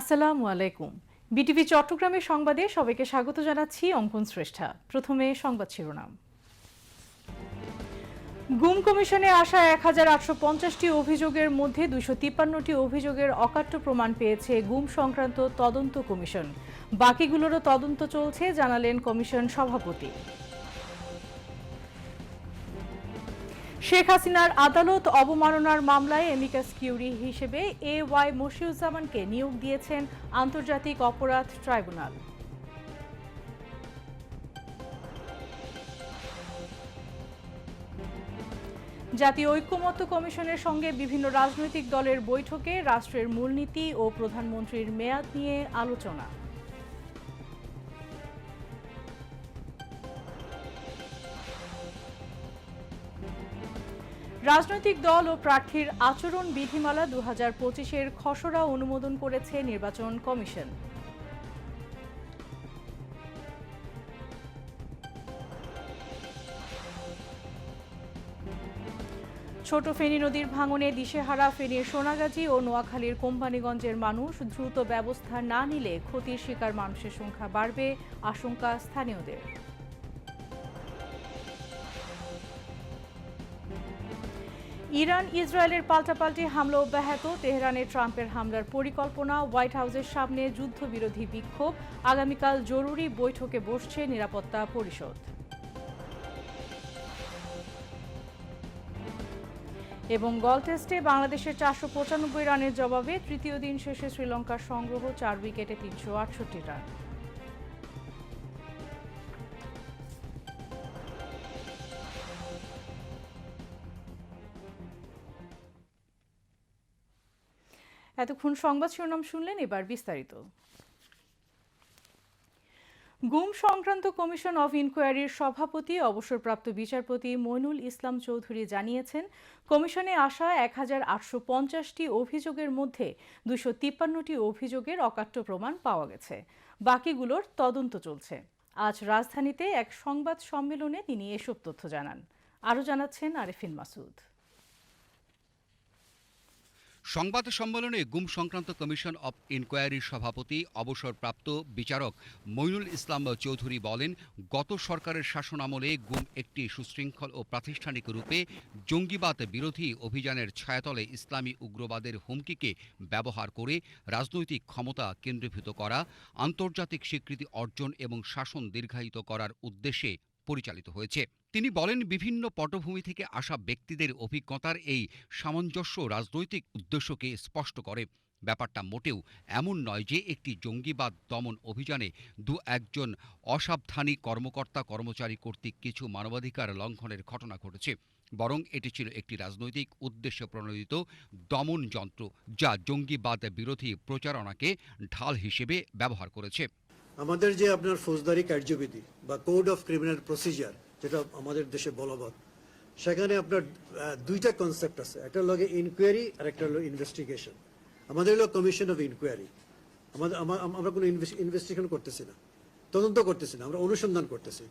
আসসালামু আলাইকুম। বিটিভি চট্টগ্রামের সংবাদে সবাইকে স্বাগত জানাচ্ছি অঙ্কন শ্রেষ্ঠা। প্রথমে সংবাদ শিরোনাম। গুম কমিশনে আসা এক হাজার আটশো পঞ্চাশটি অভিযোগের মধ্যে দুশো তিপ্পান্নটি অভিযোগের অকাট্য প্রমাণ পেয়েছে গুম সংক্রান্ত তদন্ত কমিশন। বাকিগুলোরও তদন্ত চলছে, জানালেন কমিশন সভাপতি। শেখ হাসিনার আদালত অবমাননার মামলায় এমিকাস কিউরি হিসেবে এ ওয়াই মশিউজ্জামানকে নিয়োগ দিয়েছেন আন্তর্জাতিক অপরাধ ট্রাইব্যুনাল। জাতীয় ঐক্যমত্য কমিশনের সঙ্গে বিভিন্ন রাজনৈতিক দলের বৈঠকে রাষ্ট্রের মূলনীতি ও প্রধানমন্ত্রীর মেয়াদ নিয়ে আলোচনা। রাজনৈতিক দল ও প্রার্থীর আচরণ বিধিমালা দু হাজার পঁচিশের খসড়া অনুমোদন করেছে নির্বাচন কমিশন। ছোট ফেনী নদীর ভাঙনে দিশেহারা ফেনীর সোনাগাজী ও নোয়াখালীর কোম্পানিগঞ্জের মানুষ দ্রুত ব্যবস্থা না নিলে ক্ষতির শিকার মানুষের সংখ্যা বাড়বে, আশঙ্কা স্থানীয়দের। ইরান, ইসরায়েলের পাল্টাপাল্টি হামলা অব্যাহত তেহরানে ট্রাম্পের হামলার পরিকল্পনা, হোয়াইট হাউসের সামনে যুদ্ধবিরোধী বিক্ষোভ। আগামীকাল জরুরি বৈঠকে বসছে নিরাপত্তা পরিষদ। এবং গল টেস্টে বাংলাদেশের চারশো পঁচানব্বই রানের জবাবে তৃতীয় দিন শেষে শ্রীলঙ্কার সংগ্রহ চার উইকেটে তিনশো আটষট্টি রান। এতক্ষণ সংবাদ শিরোনাম শুনলেন এবার বিস্তারিত। গুম সংক্রান্ত কমিশন অফ ইনকোয়ারির সভাপতি, অবসরপ্রাপ্ত বিচারপতি মইনুল ইসলাম চৌধুরী জানিয়েছেন, কমিশনে আসা এক হাজার আটশো পঞ্চাশটি অভিযোগের মধ্যে দুশো তিপ্পান্নটি অভিযোগের অকাট্য প্রমাণ পাওয়া গেছে। বাকিগুলোর তদন্ত চলছে। আজ রাজধানীতে এক সংবাদ সম্মেলনে তিনি এসব তথ্য জানান। আরও জানাচ্ছেন আরেফিন মাসুদ। সংবাদ সম্মেলনে গুম সংক্রান্ত কমিশন অব ইনকোয়ারির সভাপতি, অবসরপ্রাপ্ত বিচারক মইনুল ইসলাম চৌধুরী বলেন, গত সরকারের শাসনামলে গুম একটি সুশৃঙ্খল ও প্রাতিষ্ঠানিক রূপে জঙ্গিবাদ বিরোধী অভিযানের ছায়াতলে ইসলামী উগ্রবাদের হুমকিকে ব্যবহার করে রাজনৈতিক ক্ষমতা কেন্দ্রীভূত করা, আন্তর্জাতিক স্বীকৃতি অর্জন এবং শাসন দীর্ঘায়িত করার উদ্দেশ্যে পরিচালিত হয়েছে। তিনি বলেন, বিভিন্ন পটভূমি থেকে আসা ব্যক্তিদের অভিজ্ঞতার এই সামঞ্জস্য রাজনৈতিক উদ্দেশ্যকে স্পষ্ট করে। ব্যাপারটা মোটেও এমন নয় যে একটি জঙ্গিবাদ দমন অভিযানে দু একজন অসাবধানী কর্মকর্তা কর্মচারী কর্তৃক কিছু মানবাধিকার লঙ্ঘনের ঘটনা ঘটেছে, বরং এটি ছিল একটি রাজনৈতিক উদ্দেশ্য প্রণোদিত দমন যন্ত্র যা জঙ্গিবাদ বিরোধী প্রচারণাকে ঢাল হিসেবে ব্যবহার করেছে। আমাদের যে আপনার ফৌজদারি কার্যবিধি বা কোড অফ ক্রিমিনাল প্রসিজার যেটা আমাদের দেশে বলবৎ। সেখানে আপনার দুইটা কনসেপ্ট আছে। একটা হলো ইনকোয়ারি আর একটা হলো ইনভেস্টিগেশন আমাদের হলো কমিশন অফ ইনকোয়ারি আমাদের, আমা- আমরা কোনো ইনভেস্টিগেশন করতেছি না। তদন্ত করতেছি না। আমরা অনুসন্ধান করতেছি।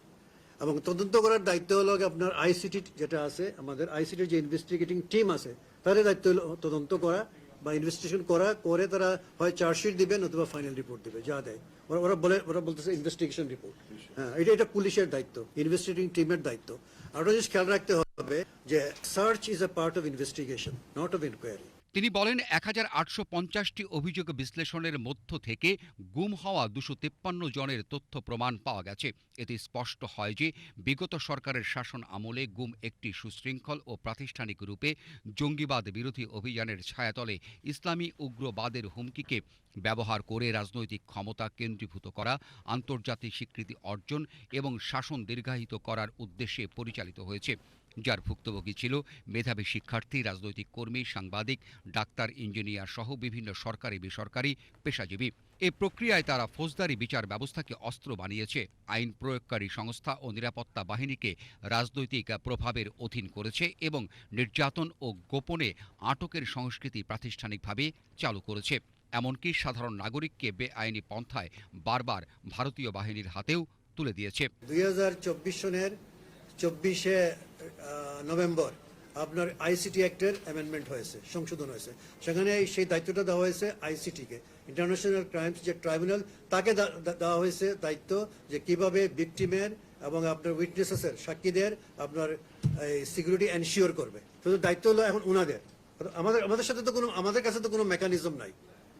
এবং তদন্ত করার দায়িত্ব হলো আপনার আইসিটি যেটা আছে, আমাদের আইসিটির যে ইনভেস্টিগেটিং টিম আছে, তাদের দায়িত্ব হলো তদন্ত করা বা ইনভেস্টিগেশন করা, করে তারা হয় চার্জশিট দিবেন অথবা ফাইনাল রিপোর্ট দিবে, যা দেয়। ওরা ওরা বলে ওরা বলতেছে ইনভেস্টিগেশন রিপোর্ট হ্যাঁ এটা এটা পুলিশের দায়িত্ব ইনভেস্টিগেটিং টিমের দায়িত্ব। আর ওটা জিনিস খেয়াল রাখতে হবে যে search is a part of investigation not of inquiry তিনি বলেন এক হাজার আটশো পঞ্চাশটি অভিযোগ বিশ্লেষণের মধ্য থেকে গুম হওয়া দুশো তেপ্পান্ন জনের তথ্য প্রমাণ পাওয়া গেছে। এতে স্পষ্ট হয় যে, বিগত সরকারের শাসন আমলে গুম একটি সুশৃঙ্খল ও প্রাতিষ্ঠানিক রূপে জঙ্গিবাদ বিরোধী অভিযানের ছায়াতলে ইসলামী উগ্রবাদের হুমকিকে ব্যবহার করে রাজনৈতিক ক্ষমতা কেন্দ্রীভূত করা, আন্তর্জাতিক স্বীকৃতি অর্জন এবং শাসন দীর্ঘায়িত করার উদ্দেশ্যে পরিচালিত হয়েছে। যার ভুক্তভোগী ছিল মেধাবী শিক্ষার্থী, রাজনৈতিক কর্মী, সাংবাদিক, ডাক্তার, ইঞ্জিনিয়ার সহ বিভিন্ন সরকারি বেসরকারি পেশাজীবী। এ প্রক্রিয়ায় তারা ফৌজদারি বিচার ব্যবস্থাকে অস্ত্র বানিয়েছে। আইন প্রয়োগকারী সংস্থা ও নিরাপত্তা বাহিনীকে রাজনৈতিক প্রভাবের অধীন করেছে এবং নির্যাতন ও গোপনে আটকের সংস্কৃতি প্রাতিষ্ঠানিকভাবে চালু করেছে। এমনকি সাধারণ নাগরিককে বেআইনি পন্থায় বারবার ভারতীয় বাহিনীর হাতেও তুলে দিয়েছে। দুই হাজার চব্বিশ সনের চব্বিশে নভেম্বর আপনার আইসিটি অ্যাক্টের অ্যামেন্ডমেন্ট হয়েছে, সংশোধন হয়েছে। সেখানে সেই দায়িত্বটা দেওয়া হয়েছে আইসিটিকে। ইন্টারন্যাশনাল ক্রাইমস যে ট্রাইব্যুনাল তাকে দেওয়া হয়েছে দায়িত্ব যে কীভাবে ভিকটিমের এবং আপনার উইটনেসেসের সাক্ষীদের আপনার সিকিউরিটি এনশিওর করবে। শুধু দায়িত্ব হলো এখন ওনাদের আমাদের আমাদের সাথে তো কোনো আমাদের কাছে তো কোনো মেকানিজম নাই।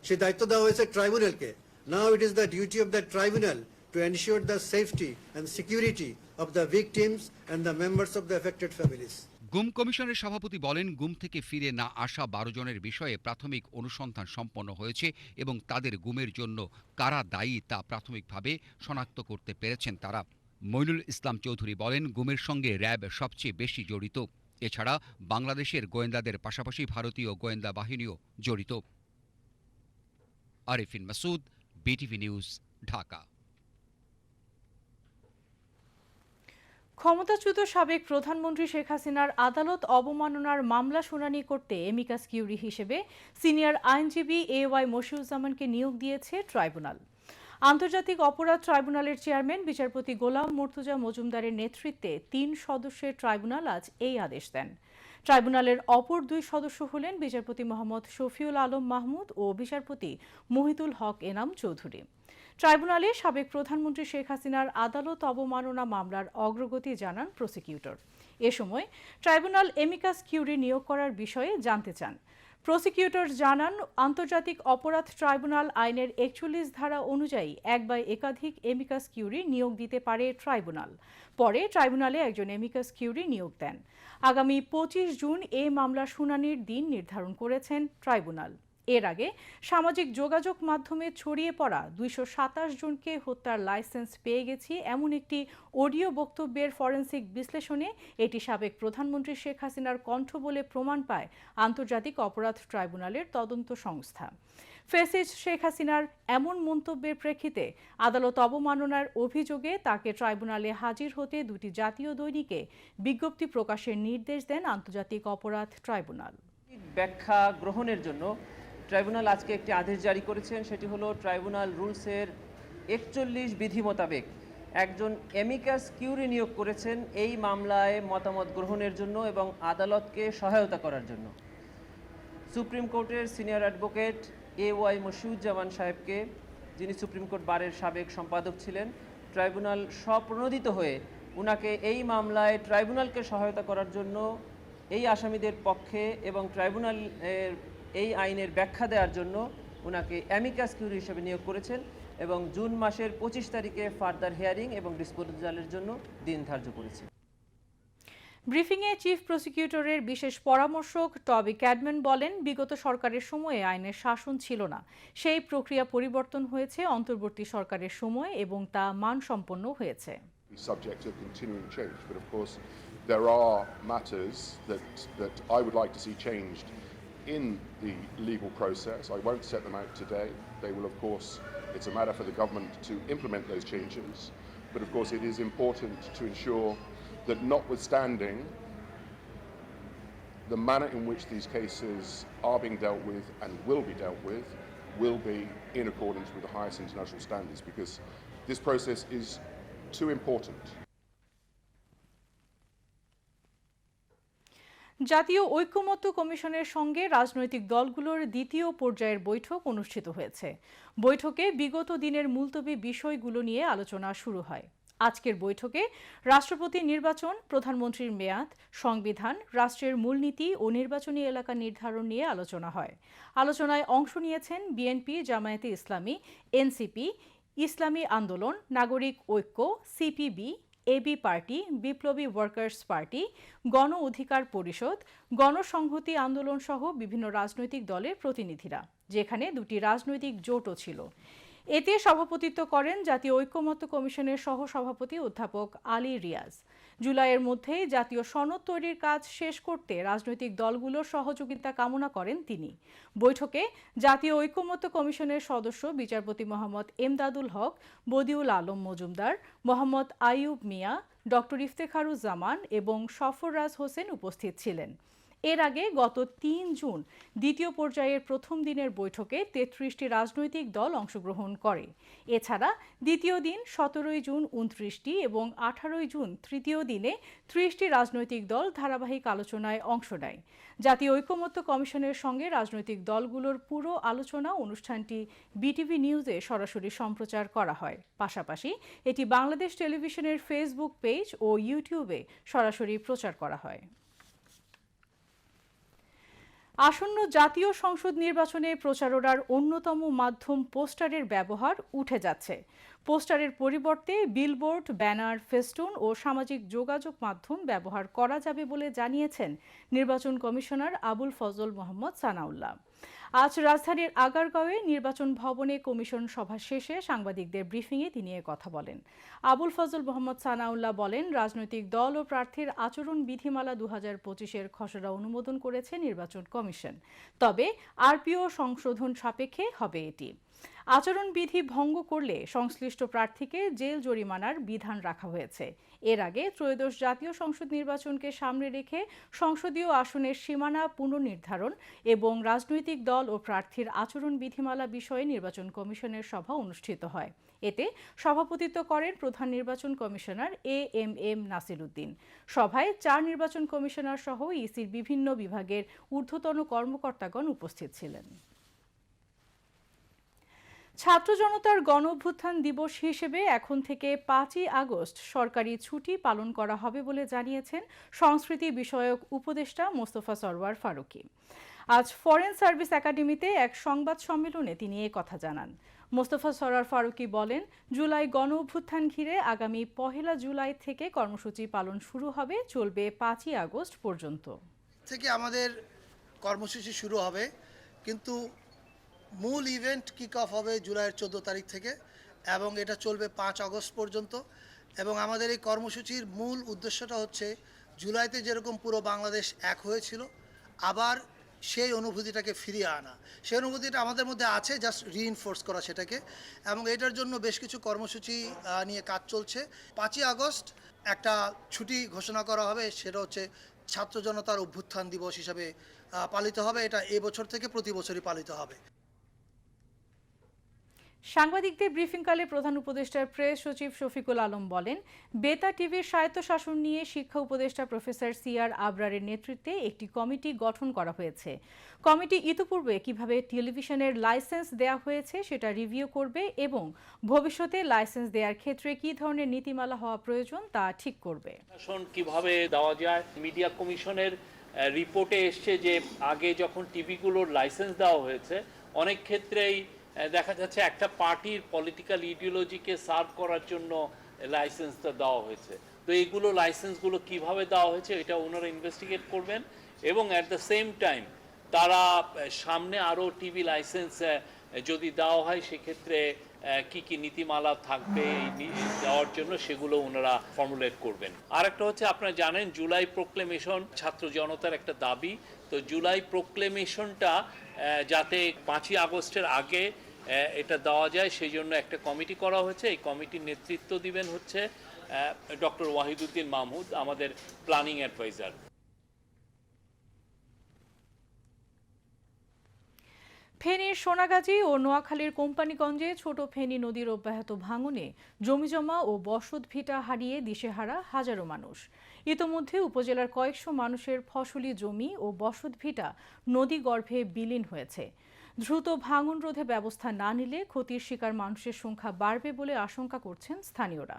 সেই দায়িত্ব দেওয়া হয়েছে ট্রাইব্যুনালকে now it is the duty of the tribunal to ensure the safety and security of the victims and the members of the affected families গুম কমিশনের সভাপতি বলেন, গুম থেকে ফিরে না আসা বারো জনের বিষয়ে প্রাথমিক অনুসন্ধান সম্পন্ন হয়েছে এবং তাদের গুমের জন্য কারা দায়ী তা প্রাথমিকভাবে শনাক্ত করতে পেরেছেন তারা। মইনুল ইসলাম চৌধুরী বলেন, গুমের সঙ্গে র্যাব সবচেয়ে বেশি জড়িত। এছাড়া বাংলাদেশের গোয়েন্দাদের পাশাপাশি ভারতীয় গোয়েন্দা বাহিনীও জড়িত। Arifin Masud, BTV news, Dhaka. ক্ষমতাচ্যুত সাবেক প্রধানমন্ত্রী শেখ হাসিনার আদালত অবমাননার মামলা শুনানি করতে এমিকাস কিউরি হিসেবে সিনিয়র আইনজীবী এ ওয়াই মশিউজ্জামানকে নিয়োগ দিয়েছে ট্রাইব্যুনাল। আন্তর্জাতিক অপরাধ ট্রাইব্যুনালের চেয়ারম্যান, বিচারপতি গোলাম মর্তুজা মজুমদারের নেতৃত্বে তিন সদস্যের ট্রাইব্যুনাল আজ এই আদেশ দেন। ট্রাইব্যুনালের অপর দুই সদস্য হলেন বিচারপতি মোহাম্মদ শফিউল আলম মাহমুদ ও বিচারপতি মহিতুল হক এনাম চৌধুরী। ট্রাইব্যুনালে সাবেক প্রধানমন্ত্রী শেখ হাসিনার আদালত অবমাননা মামলার অগ্রগতি জানান প্রসিকিউটর। এ সময় ট্রাইব্যুনাল এমিকাস কিউরি নিয়োগ করার বিষয়ে জানতে চান। প্রসিকিউটর জানান, আন্তর্জাতিক অপরাধ ট্রাইব্যুনাল আইনের একচল্লিশ ধারা অনুযায়ী এক বা একাধিক এমিকাস কিউরি নিয়োগ দিতে পারে ট্রাইব্যুনাল। পরে ট্রাইব্যুনালে একজন এমিকাস কিউরি নিয়োগ দেন। আগামী পঁচিশ জুন এ মামলা শুনানির দিন নির্ধারণ করেছেন ট্রাইব্যুনাল। এর আগে সামাজিক যোগাযোগ মাধ্যমে ছড়িয়ে পড়া দুইশো সাতাশ জনকে হত্যার লাইসেন্স পেয়ে গেছি। এমন একটি অডিও বক্তব্যের ফরেন্সিক বিশ্লেষণে এটি সাবেক প্রধানমন্ত্রী শেখ হাসিনার কণ্ঠ বলে প্রমাণ পায় আন্তর্জাতিক অপরাধ ট্রাইব্যুনালের তদন্ত সংস্থা। ফেসিস শেখ হাসিনার এমন মন্তব্যের প্রেক্ষিতে আদালত অবমাননার অভিযোগে তাকে ট্রাইব্যুনালে হাজির হতে দুটি জাতীয় দৈনিকে বিজ্ঞপ্তি প্রকাশের নির্দেশ দেন আন্তর্জাতিক অপরাধ ট্রাইব্যুনাল। ব্যাখ্যা গ্রহণের জন্য ট্রাইব্যুনাল আজকে একটি আদেশ জারি করেছেন, সেটি হলো ট্রাইব্যুনাল রুলসের একচল্লিশ বিধি মোতাবেক একজন এমিকাস কিউরি নিয়োগ করেছেন এই মামলায় মতামত গ্রহণের জন্য এবং আদালতকে সহায়তা করার জন্য। সুপ্রিম কোর্টের senior advocate A Y Moshiuzzaman সাহেবকে, যিনি সুপ্রিম কোর্ট বারের সাবেক সম্পাদক ছিলেন, ট্রাইব্যুনাল স্বপ্রণোদিত হয়ে উনাকে এই মামলায় ট্রাইব্যুনালকে সহায়তা করার জন্য এই আসামিদের পক্ষে এবং ট্রাইব্যুনাল এই আইনের ব্যাখ্যা দেওয়ার জন্য উনাকে অ্যামিকাস কিউরি হিসেবে নিয়োগ করেছেন এবং জুন মাসের পঁচিশ তারিখে ফার্দার হিয়ারিং এবং ডিসপোজালের জন্য দিন ধার্য করেছে ব্রিফিংয়ে চিফ প্রসিকিউটরের বিশেষ পরামর্শক টবি ক্যাডম্যান বলেন বিগত সরকারের সময়ে আইনের শাসন ছিল না সেই প্রক্রিয়া পরিবর্তন হয়েছে অন্তর্বর্তী সরকারের সময় এবং তা মানসম্পন্ন হয়েছে subject to continuing change. But of course, there are matters that, that I would like to see changed in the legal process. I won't set them out today. They will, of course, it's a matter for the government to implement those changes. But of course, it is important to ensure that notwithstanding the manner in which these cases are being dealt with and will be dealt with will be in accordance with the highest international standards because this process is too important. জাতীয় ঐক্যমত্য কমিশনের সঙ্গে রাজনৈতিক দলগুলোর দ্বিতীয় পর্যায়ের বৈঠক অনুষ্ঠিত হয়েছে। বৈঠকে বিগত দিনের মুলতবি বিষয়গুলো নিয়ে আলোচনা শুরু হয়। আজকের বৈঠকে রাষ্ট্রপতি নির্বাচন, প্রধানমন্ত্রীর মেয়াদ, সংবিধান, রাষ্ট্রের মূলনীতি ও নির্বাচনী এলাকা নির্ধারণ নিয়ে আলোচনা হয়। আলোচনায় অংশ নিয়েছেন বিএনপি, জামায়াতে ইসলামী, NCP, Islami Andolan, Nagorik Oikya, CPB AB party, Biplobi workers party, Gono Odhikar Parishad, গণসংহতি আন্দোলন সহ বিভিন্ন রাজনৈতিক দলের প্রতিনিধিরা, যেখানে দুটি রাজনৈতিক জোটও ছিল। এতে সভাপতিত্ব করেন জাতীয় ঐক্যমত্য কমিশনের সহ সভাপতি অধ্যাপক আলী রিয়াজ। জুলাইয়ের মধ্যেই জাতীয় সনদ তৈরির কাজ শেষ করতে রাজনৈতিক দলগুলোর সহযোগিতা কামনা করেন তিনি। বৈঠকে জাতীয় ঐক্যমত্য কমিশনের সদস্য বিচারপতি মোহাম্মদ এমদাদুল হক, বদিউল আলম মজুমদার, মোহাম্মদ আইয়ুব মিয়া, ডক্টর ইফতেখারুজ্জামান এবং সফররাজ হোসেন উপস্থিত ছিলেন। এর আগে গত তিন জুন দ্বিতীয় পর্যায়ের প্রথম দিনের বৈঠকে তেত্রিশটি রাজনৈতিক দল অংশগ্রহণ করে। এছাড়া দ্বিতীয় দিন সতেরোই জুন উনত্রিশটি এবং আঠারোই জুন তৃতীয় দিনে ত্রিশটি রাজনৈতিক দল ধারাবাহিক আলোচনায় অংশ নেয়। জাতীয় ঐকমত্য কমিশনের সঙ্গে রাজনৈতিক দলগুলোর পুরো আলোচনা অনুষ্ঠানটি বিটিভি নিউজে সরাসরি সম্প্রচার করা হয়। পাশাপাশি এটি বাংলাদেশ টেলিভিশনের ফেসবুক পেজ ও ইউটিউবে সরাসরি প্রচার করা হয়। আসন্ন জাতীয় সংসদ নির্বাচনে প্রচারণার অন্যতম মাধ্যম পোস্টারের ব্যবহার উঠে যাচ্ছে। পোস্টারের পরিবর্তে বিলবোর্ড, ব্যানার, ফেস্টুন ও সামাজিক যোগাযোগ মাধ্যম ব্যবহার করা যাবে বলে জানিয়েছেন নির্বাচন কমিশনার আবুল ফজল মোহাম্মদ সানাউল্লাহ। আজ রাজধানীর আগারগাঁওয়ে নির্বাচন ভবনে কমিশন সভা শেষে সাংবাদিকদের ব্রিফিংয়ে তিনি এ কথা বলেন। আবুল ফজল মোহাম্মদ সানাউল্লাহ বলেন, রাজনৈতিক দল ও প্রার্থীর আচরণ বিধিমালা দু হাজার পঁচিশের খসড়া অনুমোদন করেছে নির্বাচন কমিশন। তবে আরপিও সংশোধন সাপেক্ষে হবে এটি। আচরণবিধি ভঙ্গ করলে সংশ্লিষ্ট প্রার্থীকে জেল জরিমানার বিধান রাখা হয়েছে। এর আগে ত্রয়োদশ জাতীয় সংসদ নির্বাচনকে সামনে রেখে সংসদীয় আসনের সীমানা পুনর্নির্ধারণ এবং রাজনৈতিক দল ও প্রার্থীর আচরণ বিধিমালা বিষয়ে নির্বাচন কমিশনের সভা অনুষ্ঠিত হয়। এতে সভাপতিত্ব করেন প্রধান নির্বাচন commissioner A M M Nasir Uddin সভায় চার নির্বাচন কমিশনার সহ ইসির বিভিন্ন বিভাগের ঊর্ধ্বতন কর্মকর্তাগণ উপস্থিত ছিলেন। ছাত্র জনতার গণ অভ্যুত্থান দিবস হিসেবে এখন থেকে পাঁচই আগস্ট সরকারি ছুটি পালন করা হবে বলে জানিয়েছেন সংস্কৃতি বিষয়ক উপদেষ্টা মোস্তফা সরওয়ার ফারুকী। আজ ফরেন সার্ভিস একাডেমিতে এক সংবাদ সম্মেলনে তিনি এ কথা জানান। মোস্তফা সরওয়ার ফারুকী বলেন, জুলাই গণ অভ্যুত্থান ঘিরে আগামী পহেলা জুলাই থেকে কর্মসূচি পালন শুরু হবে, চলবে পাঁচই আগস্ট পর্যন্ত। থেকে আমাদের কর্মসূচি শুরু হবে, কিন্তু মূল ইভেন্ট কিক অফ হবে জুলাইয়ের চোদ্দ তারিখ থেকে এবং এটা চলবে পাঁচ আগস্ট পর্যন্ত। এবং আমাদের এই কর্মসূচির মূল উদ্দেশ্যটা হচ্ছে জুলাইতে যেরকম পুরো বাংলাদেশ এক হয়েছিল, আবার সেই অনুভূতিটাকে ফিরিয়ে আনা। সেই অনুভূতিটা আমাদের মধ্যে আছে জাস্ট রিইনফোর্স করা সেটাকে। এবং এটার জন্য বেশ কিছু কর্মসূচি নিয়ে কাজ চলছে। পাঁচই আগস্ট একটা ছুটি ঘোষণা করা হবে, সেটা হচ্ছে ছাত্র জনতার অভ্যুত্থান দিবস হিসাবে পালিত হবে। এটা এবছর থেকে প্রতি বছরই পালিত হবে। সাংবাদিকদের ব্রিফিংকালে প্রধান উপদেষ্টার প্রেস সচিব শফিকুল আলম বলেন, বেতা টিভির স্বায়ত্তশাসন নিয়ে শিক্ষা উপদেষ্টা প্রফেসর সিআর আবরারের নেতৃত্বে একটি কমিটি গঠন করা হয়েছে। কমিটি ইতিপূর্বে কীভাবে টেলিভিশনের লাইসেন্স দেয়া হয়েছে সেটা রিভিউ করবে এবং ভবিষ্যতে লাইসেন্স দেওয়ার ক্ষেত্রে কী ধরনের নীতিমালা হওয়া প্রয়োজন তা ঠিক করবে। কীভাবে দেওয়া যায়? মিডিয়া কমিশনের রিপোর্টে এসছে যে আগে যখন টিভিগুলোর লাইসেন্স দেওয়া হয়েছে, অনেক ক্ষেত্রেই দেখা যাচ্ছে একটা পার্টির পলিটিক্যাল ইডিওলজিকে সার্ভ করার জন্য লাইসেন্সটা দেওয়া হয়েছে। তো এইগুলো লাইসেন্সগুলো কীভাবে দেওয়া হয়েছে এটা ওনারা ইনভেস্টিগেট করবেন এবং অ্যাট দ্য সেম টাইম তারা সামনে আরও টিভি লাইসেন্স যদি দেওয়া হয় সেক্ষেত্রে কি কি নীতিমালা থাকবে দেওয়ার জন্য সেগুলো ওনারা ফর্মুলেট করবেন। আর একটা হচ্ছে আপনারা জানেন জুলাই প্রোক্লেমেশন ছাত্র জনতার একটা দাবি। তো জুলাই প্রোক্লেমেশনটা যাতে পাঁচই আগস্টের আগে এটা দেওয়া যায় সেই জন্য একটা কমিটি করা হয়েছে। এই কমিটির নেতৃত্ব দিবেন হচ্ছে ডক্টর ওয়াহিদুদ্দিন মাহমুদ, আমাদের প্ল্যানিং অ্যাডভাইজার। ফেনীর সোনাগাজী ও নোয়াখালীর কোম্পানিগঞ্জে ছোট ফেনী নদীর অব্যাহত ভাঙনে জমিজমা ও বসত ভিটা হারিয়ে দিশেহারা হাজারো মানুষ। ইতোমধ্যে উপজেলার কয়েকশো মানুষের ফসলি জমি ও বসত ভিটা নদী গর্ভে বিলীন হয়েছে। দ্রুত ভাঙন রোধে ব্যবস্থা না নিলে ক্ষতির শিকার মানুষের সংখ্যা বাড়বে বলে আশঙ্কা করছেন স্থানীয়রা।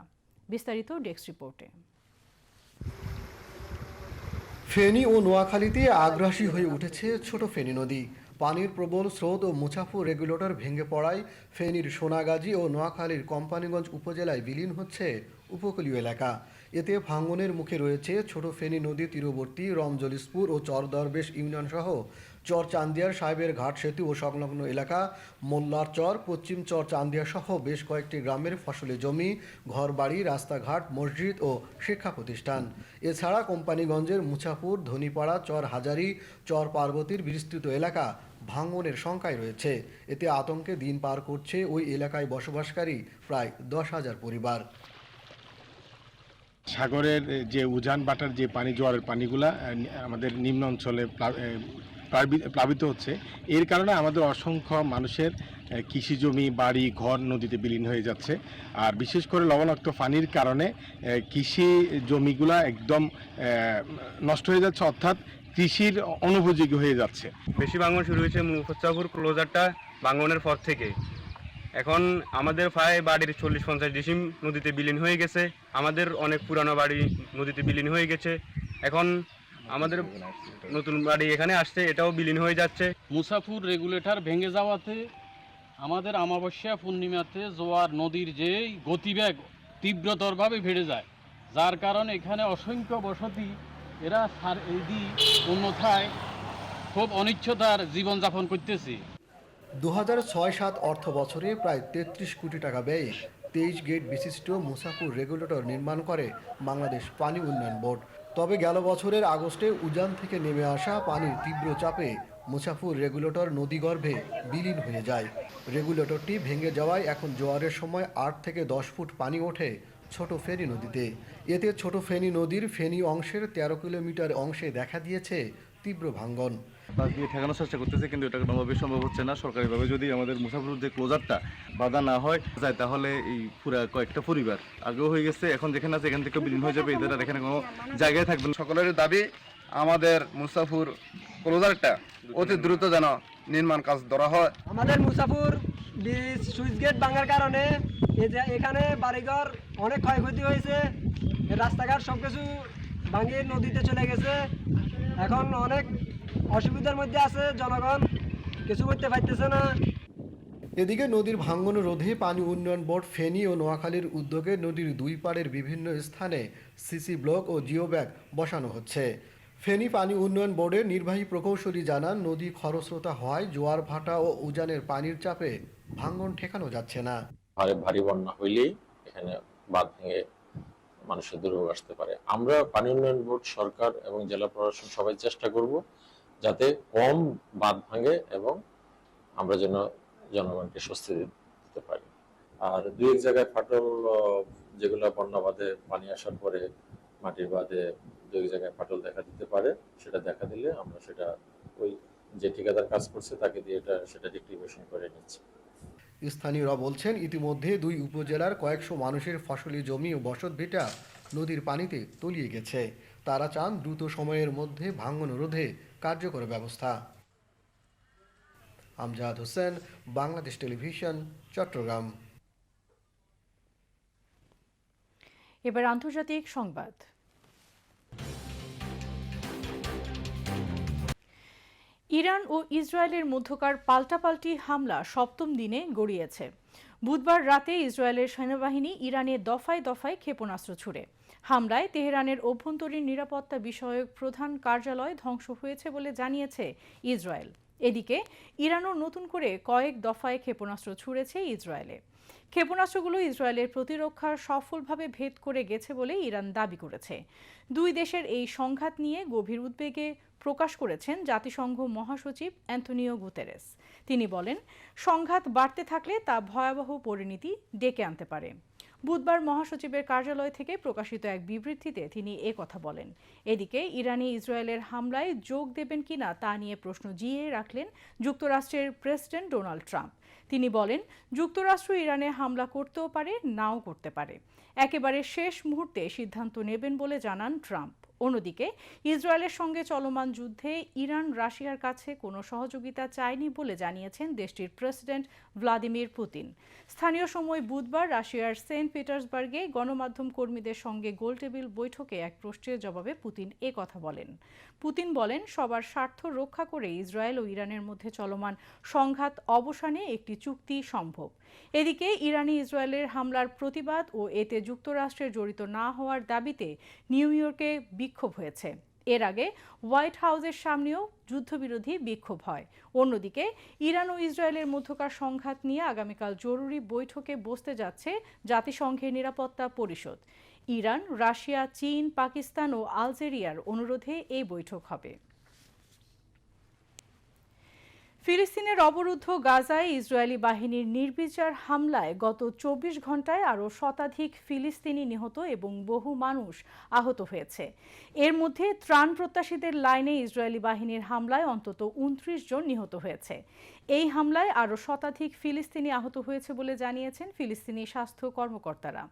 বিস্তারিত ডেস্ক রিপোর্টে। ফেনী ও নোয়াখালীতে আগ্রাসী হয়ে উঠেছে ছোট ফেনী নদী। পানির প্রবল স্রোত ও মুছাফু রেগুলেটর ভেঙে পড়ায় ফেনীর সোনাগাজী ও নোয়াখালীর কোম্পানিগঞ্জ উপজেলায় বিলীন হচ্ছে উপকূলীয় এলাকা। এতে ভাঙনের মুখে রয়েছে ছোট ফেনী নদী তীরবর্তী, রমজলিসপুর ও চরদরবেশ ইউনিয়ন সহ চর চান্দিয়ার সাহেবের ঘাট সেতু ও সংলগ্ন এলাকা, মোল্লার চর, পশ্চিম চর চান্দিয়া সহ বেশ কয়েকটি গ্রামের ফসলি জমি, ঘরবাড়ি, রাস্তাঘাট, মসজিদ ও শিক্ষা প্রতিষ্ঠান। এছাড়া কোম্পানিগঞ্জের মুছাপুর, ধনীপাড়া, চর হাজারি, চর পার্বতীর বিস্তৃত এলাকা ভাঙনের শঙ্কায় রয়েছে। এতে আতঙ্কে দিন পার করছে ওই এলাকায় বসবাসকারী প্রায় দশ হাজার পরিবার। সাগরের যে উজান বাটার যে পানি, জোয়ারের পানিগুলা আমাদের নিম্ন অঞ্চলে প্লাবিত হচ্ছে। এর কারণে আমাদের অসংখ্য মানুষের কৃষি জমি, বাড়ি, ঘর নদীতে বিলীন হয়ে যাচ্ছে। আর বিশেষ করে লবণাক্ত পানির কারণে কৃষি জমিগুলা একদম নষ্ট হয়ে যাচ্ছে, অর্থাৎ কৃষির অনুপযোগী হয়ে যাচ্ছে। বেশি ভাঙন শুরু হয়েছে মুফাচ্চাপুর ক্লোজারটা ভাঙনের পর থেকে। এখন আমাদের প্রায় বাড়ির চল্লিশ পঞ্চাশ ডিসিম নদীতে বিলীন হয়ে গেছে। আমাদের অনেক পুরানো বাড়ি নদীতে বিলীন হয়ে গেছে। এখন আমাদের নতুন বাড়ি এখানে আসছে এটাও বিলীন হয়ে যাচ্ছে। মুসাফুর রেগুলেটর ভেঙে যাওয়াতে আমাদের অমাবস্যা পূর্ণিমাতে জোয়ার নদীর যে গতিবেগ তীব্রতরভাবে বেড়ে যায় যার কারণে এখানে অসংখ্য বসতি এরা সার এদি অন্যথায় খুব অনিচ্ছতার জীবনযাপন করতেছে। দু হাজার ছয় সাত অর্থ বছরে প্রায় তেত্রিশ কোটি টাকা ব্যয়ে তেইশ গেট বিশিষ্ট মুসাফুর রেগুলেটর নির্মাণ করে বাংলাদেশ পানি উন্নয়ন বোর্ড। তবে গেল বছরের আগস্টে উজান থেকে নেমে আসা পানির তীব্র চাপে মুসাফুর রেগুলেটর নদীগর্ভে বিলীন হয়ে যায়। রেগুলেটরটি ভেঙে যাওয়ায় এখন জোয়ারের সময় আট থেকে দশ ফুট পানি ওঠে ছোট ফেনী নদীতে। এতে ছোট ফেনী নদীর ফেনী অংশের তেরো কিলোমিটার অংশে দেখা দিয়েছে তীব্র ভাঙ্গন। বাস দিয়ে ঠেকানোর চেষ্টা করতেছে কিন্তু এটা কোনোভাবে সম্ভব হচ্ছে না। সরকারিভাবে যদি আমাদের মুসাফির যে ক্লোজারটা বাধা না হয় যায় তাহলে এই পুরা কয়েকটা পরিবার। আগেও হয়ে গেছে এখন যেখানে আছে এখান থেকে বিলীন হয়ে যাবে এদের আর এখানে কোনো জায়গায় থাকবে সকলের দাবি আমাদের মুসাফুর ক্লোজারটা অতি দ্রুত যেন নির্মাণ কাজ ধরা হয়। আমাদের মুসাফুর ব্রিজ সুইচ গেট ভাঙার কারণে এই যে এখানে বাড়িঘর অনেক ক্ষয়ক্ষতি হয়েছে। রাস্তাঘাট সব কিছু ভাঙিয়ে নদীতে চলে গেছে। এখন অনেক অসুবিধার মধ্যে আছে জনগণ কিছু করতে পারতেছে না। এদিকে নদীর ভাঙ্গন রোধে পানি উন্নয়ন বোর্ড ফেনী ও নোয়াখালীর উদ্যোগে নদীর দুই পাড়ের বিভিন্ন স্থানে সিসি ব্লক ও জিও ব্যাগ বসানো হচ্ছে। ফেনী পানি উন্নয়ন বোর্ডের নির্বাহী প্রকৌশলী জানান নদী খরস্রোতা হওয়ায় জোয়ার ভাটা ও উজানের পানির চাপে ভাঙ্গন ঠেকানো যাচ্ছে না। ভারী ভারী বন্যা হইলেই এখানে বাঁধ ভেঙে মানুষের দুর্ভোগ আসতে পারে। আমরা পানি উন্নয়ন বোর্ড সরকার এবং জেলা প্রশাসন সবাই চেষ্টা করব যাতে কম বাঁধ ভাঙে এবং আমরা যেন জনগণকে স্বস্তি দিতে পারি। আর দুই এক জায়গায় ফাটল যেগুলো বন্যা বাঁধে পানি আসার পরে মাটির বাঁধে দুই এক জায়গায় ফাটল দেখা দিতে পারে, সেটা দেখা দিলে আমরা সেটা ওই যে ঠিকাদার কাজ করছে তাকে দিয়ে এটা সেটা রিক্টিভেশন করে নিচ্ছে। স্থানীয়রা বলছেন, ইতিমধ্যে দুই উপজেলার কয়েকশো মানুষের ফসলি জমি ও বসত ভিটা নদীর পানিতে তলিয়ে গেছে। তারা চান দ্রুত সময়ের মধ্যে ভাঙ্গন রোধে কার্যকর ব্যবস্থা। আমজাদ হোসেন, বাংলাদেশ টেলিভিশন, চট্টগ্রাম। এবার আন্তর্জাতিক সংবাদ। ইরান ও ইসরায়েলের মধ্যকার পাল্টাপাল্টি হামলা সপ্তম দিনে গড়িয়েছে। বুধবার রাতে ইসরায়েলের সেনাবাহিনী ইরানে দফায় দফায় ক্ষেপণাস্ত্র ছুড়ে। হামলায় তেহরানের অভ্যন্তরীণ নিরাপত্তা বিষয়ক প্রধান কার্যালয় ধ্বংস হয়েছে বলে জানিয়েছে ইসরায়েল। এদিকে ইরানও নতুন করে কয়েক দফায় ক্ষেপণাস্ত্র ছুড়েছে ইসরায়েলে। ক্ষেপণাস্ত্রগুলো ইসরায়েলের প্রতিরক্ষার সফলভাবে ভেদ করে গেছে বলে ইরান দাবি করেছে। দুই দেশের এই সংঘাত নিয়ে গভীর উদ্বেগে প্রকাশ করেছেন জাতিসংঘ মহাসচিব অ্যান্থনিও গুতেরেস। তিনি বলেন, সংঘাত বাড়তে থাকলে তা ভয়াবহ পরিণতি ডেকে আনতে পারে। বুধবার মহাসচিবের কার্যালয় থেকে প্রকাশিত এক বিবৃতিতে তিনি এ কথা বলেন। এদিকে, ইরানি ইসরায়েলের হামলায় যোগ দেবেন কিনা তা নিয়ে প্রশ্ন জিয়ে রাখলেন যুক্তরাষ্ট্রের প্রেসিডেন্ট ডোনাল্ড ট্রাম্প। তিনি বলেন, যুক্তরাষ্ট্র ইরানে হামলা করতেও পারে, নাও করতে পারে। একেবারে শেষ মুহূর্তে সিদ্ধান্ত নেবেন বলে জানান ট্রাম্প। অন্যদিকে, ইসরায়েলের সঙ্গে চলমান যুদ্ধে ইরান রাশিয়ার কাছে কোনো সহযোগিতা চায়নি বলে জানিয়েছেন দেশটির প্রেসিডেন্ট ভ্লাদিমির পুতিন। স্থানীয় সময় বুধবার রাশিয়ার সেন্ট পিটার্সবার্গে গণমাধ্যম কর্মীদের সঙ্গে গোলটেবিল বৈঠকে এক প্রশ্নের জবাবে পুতিন এ কথা বলেন। পুতিন বলেন, সবার স্বার্থ রক্ষা করে ইসরায়েল ও ইরানের মধ্যে চলমান সংঘাত অবসানে একটি চুক্তি সম্ভব। এদিকে, ইরানি ইসরায়েলের হামলার প্রতিবাদ ও এতে যুক্তরাষ্ট্রের জড়িত না হওয়ার দাবিতে নিউ ইয়র্কে বিক্ষোভ হয়েছে। এর আগে হোয়াইট হাউসের সামনেও যুদ্ধবিরোধী বিক্ষোভ হয়। অন্যদিকে ইরান ও ইসরায়েলের মধ্যকার সংঘাত নিয়ে আগামীকাল জরুরি বৈঠকে বসতে যাচ্ছে জাতিসংঘের নিরাপত্তা পরিষদ। ইরান, রাশিয়া, চীন, পাকিস্তান ও আলজেরিয়ার অনুরোধে এই বৈঠক হবে। ফিলিস্তিনের অবরুদ্ধ গাজায় ইসরায়েলি বাহিনীর নির্বিচার হামলায় গত চব্বিশ ঘন্টায় আরও শতাধিক ফিলিস্তিনি নিহত এবং বহু মানুষ আহত হয়েছে। এর মধ্যে ত্রাণ প্রত্যাশীদের লাইনে ইসরায়েলি বাহিনীর হামলায় অন্তত উনত্রিশ জন নিহত হয়েছে। এই হামলায় আরও শতাধিক ফিলিস্তিনি আহত হয়েছে বলে জানিয়েছেন ফিলিস্তিনি স্বাস্থ্য কর্মকর্তারা।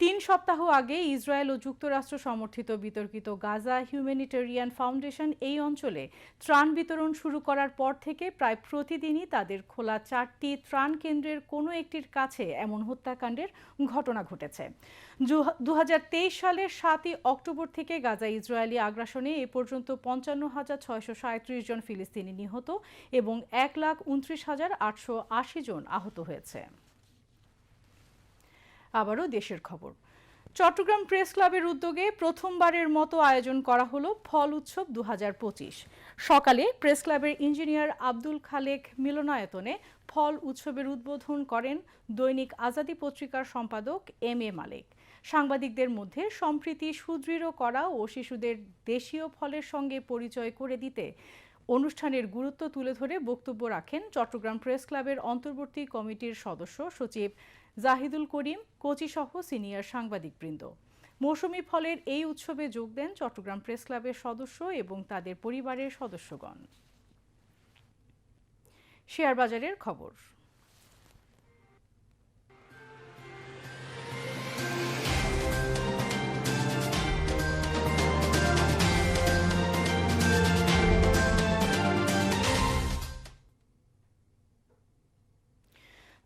তিন সপ্তাহ আগে ইসরায়েল ও যুক্তরাষ্ট্র সমর্থিত বিতর্কিত গাজা হিউম্যানিটেরিয়ান ফাউন্ডেশন এই অঞ্চলে ত্রাণ বিতরণ শুরু করার পর থেকে প্রায় প্রতিদিনই তাদের খোলা চারটি ত্রাণ কেন্দ্রের কোনো একটির কাছে এমন হত্যাকাণ্ডের ঘটনা ঘটেছে। দু হাজার তেইশ সালের সাতই অক্টোবর থেকে গাজা ইসরায়েলি আগ্রাসনে এ পর্যন্ত পঞ্চান্ন হাজার ছয়শো জন ফিলিস্তিনি নিহত এবং এক লাখ উনত্রিশ হাজার আটশো আশি জন আহত হয়েছে। আবারও দেশের খবর। চট্টগ্রাম প্রেস ক্লাবের উদ্যোগে প্রথমবারের মতো আয়োজন করা হলো ফল উৎসব দু সকালে প্রেস ক্লাবের ইঞ্জিনিয়ার আব্দুল খালেক মিলনায়তনে ফল উৎসবের উদ্বোধন করেন দৈনিক আজাদি পত্রিকার সম্পাদক এম এ মালিক। সাংবাদিকদের মধ্যে সম্প্রীতি সুদৃঢ় করা ও শিশুদের দেশীয় ফলের সঙ্গে পরিচয় করে দিতে অনুষ্ঠানের গুরুত্ব তুলে ধরে বক্তব্য রাখেন চট্টগ্রাম প্রেস ক্লাবের অন্তর্বর্তী কমিটির সদস্য সচিব জাহিদুল করিম কোচিসহ সিনিয়র সাংবাদিকবৃন্দ। মৌসুমি ফলের এই উৎসবে যোগ দেন চট্টগ্রাম প্রেস ক্লাবের সদস্য এবং তাদের পরিবারের সদস্যগণ। শেয়ার বাজারের খবর।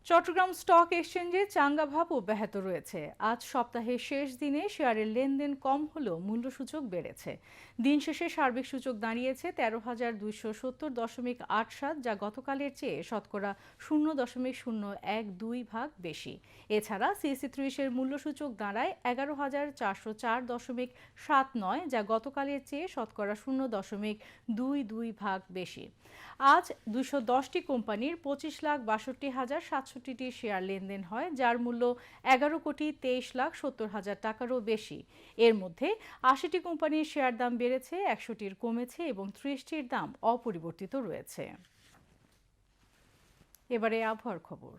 চট্টগ্রাম স্টক এক্সচেঞ্জে চাঙ্গাভাব অব্যাহত রয়েছে। আজ সপ্তাহের শেষ দিনে শেয়ারের লেনদেন কম হলেও মূল্যসূচক বেড়েছে। দিন শেষে সার্বিক সূচক দাঁড়িয়েছে তেরো হাজার দুইশো সত্তর দশমিক আট সাত, যা গতকালের চেয়ে শতকরা শূন্য দশমিক শূন্য এক দুই ভাগ বেশি। এছাড়া সিএসি ত্রিশের মূল্যসূচক দাঁড়ায় এগারো হাজার চারশো চার দশমিক সাত নয়, যা গতকালের চেয়ে শতকরা শূন্য দশমিক দুই দুই ভাগ বেশি। আজ দুশো দশটি কোম্পানির পঁচিশ লাখ বাষট্টি হাজার সাতষট্টিটি শেয়ার লেনদেন হয়, যার মূল্য এগারো কোটি তেইশ লাখ সত্তর হাজার টাকারও বেশি। এর মধ্যে আশিটি কোম্পানির শেয়ার দাম বেড়েছে, একশোটির কমেছে এবং ত্রিশটির দাম অপরিবর্তিত রয়েছে। এবারে আবহাওয়ার খবর।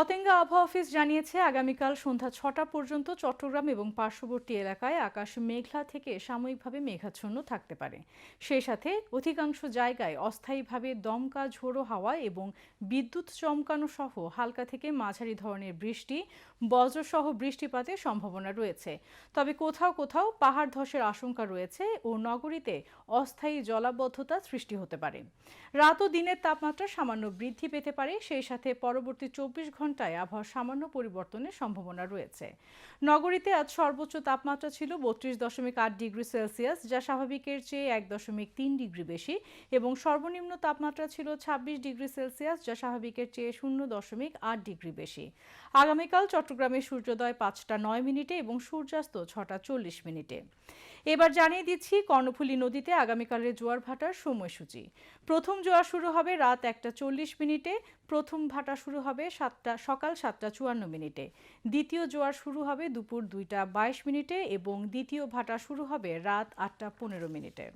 পতেঙ্গা আবহাওয়া অফিস জানিয়েছে, আগামীকাল সন্ধ্যা ছটা পর্যন্ত চট্টগ্রাম এবং পার্শ্ববর্তী এলাকায় আকাশ মেঘলা থেকে সাময়িকভাবে মেঘাচ্ছন্ন থাকতে পারে। সেই সাথে অধিকাংশ জায়গায় অস্থায়ীভাবে দমকা ঝোড়ো হাওয়া এবং বিদ্যুৎ চমকানো সহ হালকা থেকে মাঝারি ধরনের বৃষ্টি, বজ্রসহ বৃষ্টিপাতের সম্ভাবনা রয়েছে। তবে কোথাও কোথাও পাহাড় ধসের আশঙ্কা রয়েছে ও নগরীতে অস্থায়ী জলাবদ্ধতা সৃষ্টি হতে পারে। রাত ও দিনের তাপমাত্রা সামান্য বৃদ্ধি পেতে পারে, সেই সাথে পরবর্তী চব্বিশ ঘন্টায় আবহাওয়া সামান্য পরিবর্তনের সম্ভাবনা রয়েছে। নগরীতে আজ সর্বোচ্চ তাপমাত্রা ছিল বত্রিশ দশমিক আট ডিগ্রি সেলসিয়াস, যা স্বাভাবিকের চেয়ে এক দশমিক তিন ডিগ্রি বেশি, এবং সর্বনিম্ন তাপমাত্রা ছিল ছাব্বিশ ডিগ্রি সেলসিয়াস, যা স্বাভাবিকের চেয়ে শূন্য দশমিক আট ডিগ্রি বেশি। আগামীকাল চট্টগ্রামে সূর্যোদয় পাঁচটা নয় মিনিটে এবং সূর্যাস্ত ছটা চল্লিশ মিনিটে। এবার জানিয়ে দিচ্ছি, কর্ণফুলী নদীতে আগামীকালের জোয়ার ভাটার সময়সূচি। প্রথম জোয়ার শুরু হবে রাত একটা চল্লিশ মিনিটে, প্রথম ভাটা শুরু হবে সাতটা, সকাল সাতটা চুয়ান্ন মিনিটে। দ্বিতীয় জোয়ার শুরু হবে দুপুর দুইটা বাইশ মিনিটে এবং দ্বিতীয় ভাটা শুরু হবে রাত আটটা পনেরো মিনিটে।